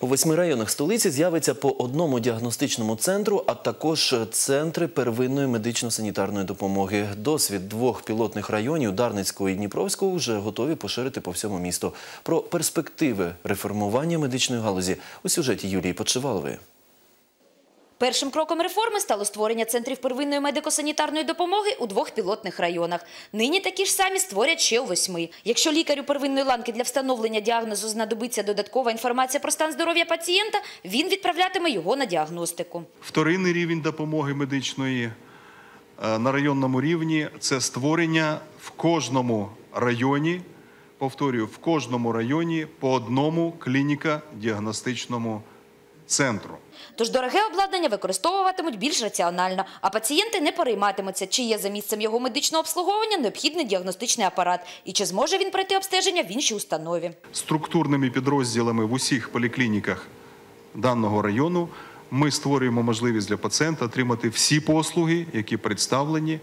У восьми районах столиці з'явиться по одному діагностичному центру, а також центри первинної медично-санітарної допомоги. Досвід двох пілотних районів Дарницького і Дніпровського вже готові поширити по всьому місту. Про перспективи реформування медичної галузі у сюжеті Юлії Подшивалової. Першим кроком реформи стало створення центрів первинної медико-санітарної допомоги у двох пілотних районах. Нині такі ж самі створять ще у восьми. Якщо лікарю первинної ланки для встановлення діагнозу знадобиться додаткова інформація про стан здоров'я пацієнта, він відправлятиме його на діагностику. Вторинний рівень допомоги медичної е, на районному рівні це створення в кожному районі, повторюю, в кожному районі по одному клініко-діагностичному центру. Тож дороге обладнання використовуватимуть більш раціонально, а пацієнти не перейматимуться, чи є за місцем його медичного обслуговування необхідний діагностичний апарат і чи зможе він пройти обстеження в іншій установі. Структурними підрозділами в усіх поліклініках даного району ми створюємо можливість для пацієнта отримати всі послуги, які представлені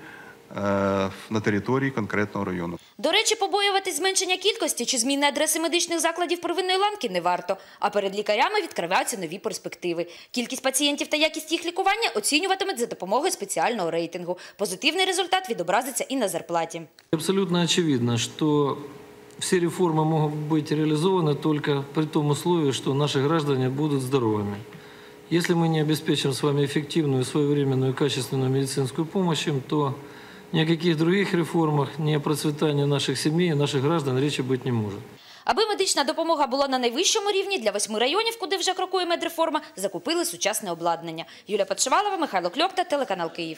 на території конкретного району. До речі, побоюватись зменшення кількості чи зміни адреси медичних закладів первинної ланки не варто, а перед лікарями відкриваються нові перспективи. Кількість пацієнтів та якість їх лікування оцінюватимуть за допомогою спеціального рейтингу. Позитивний результат відобразиться і на зарплаті. Абсолютно очевидно, что все реформы могут быть реализованы только при том условии, что наши граждане будут здоровыми. Если мы не обеспечим с вами эффективную, своевременную и качественную медицинскую помощь, им, то ни о каких других реформах, ни о процветании наших семей и наших граждан речи быть не может. Аби медична допомога була на найвищому рівні, для восьми районів, куди вже крокує медреформа, закупили сучасне обладнання. Юлія Подшивалова, Михайло Кльопта, телеканал Київ.